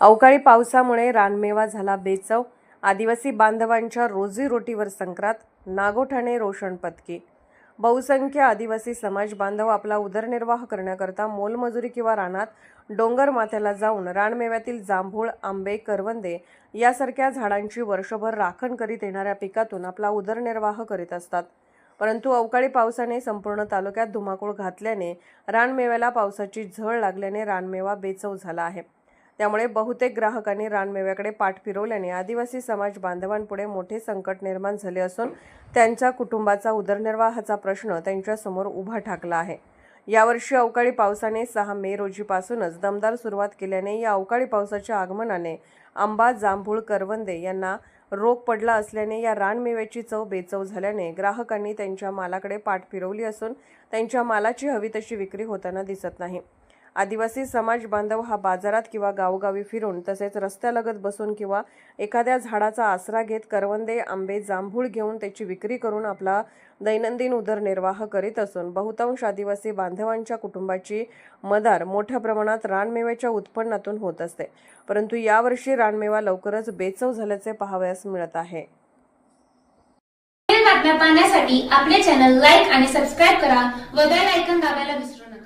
अवकाळी पावसामुळे रानमेवा झाला बेचव. आदिवासी बांधवांच्या रोजीरोटीवर संक्रांत नागोठाणे रोषण पत्की बहुसंख्य आदिवासी समाज बांधव आपला उदरनिर्वाह करण्याकरता मोलमजुरी किंवा रानात डोंगर माथ्याला जाऊन रानमेव्यातील जांभूळ आंबे करवंदे यासारख्या झाडांची वर्षभर राखण करीत येणाऱ्या पिकातून आपला उदरनिर्वाह करीत असतात. परंतु अवकाळी पावसाने संपूर्ण तालुक्यात धुमाकूळ घातल्याने रानमेव्याला पावसाची झळ लागल्याने रानमेवा बेचव झाला आहे. त्यामुळे बहुतेक ग्राहकांनी रानमेव्याकडे पाठ फिरवल्याने आदिवासी समाज बांधवांपुढे मोठे संकट निर्माण झाले असून त्यांच्या कुटुंबाचा उदरनिर्वाहाचा प्रश्न त्यांच्यासमोर उभा ठाकला आहे. यावर्षी अवकाळी पावसाने सहा मे रोजीपासूनच दमदार सुरुवात केल्याने या अवकाळी पावसाच्या आगमनाने आंबा जांभूळ करवंदे यांना रोग पडला असल्याने या रानमेव्याची चव बेचव झाल्याने ग्राहकांनी त्यांच्या मालाकडे पाठ फिरवली असून त्यांच्या मालाची हवी तशी विक्री होताना दिसत नाही. आदिवासी समाज बांधव हा बाजारात किंवा गावोगावी फिरून तसेच रस्त्यालगत बसून किंवा एखाद्या झाडाचा आसरा घेत करवंदे आंबे जांभूळ घेऊन त्याची विक्री करून आपला दैनंदिन उदरनिर्वाह करीत असून बहुतांश आदिवासी बांधवांच्या कुटुंबाची मदार मोठ्या प्रमाणात रानमेव्याच्या उत्पन्नातून होत असते. परंतु यावर्षी रानमेवा लवकरच बेचव झाल्याचे पाहावयास मिळत आहे. बातम्या पाहण्यासाठी आपले चॅनल लाईक आणि सबस्क्राईब करा व बेल ऐकन दाबायला विसरू नका.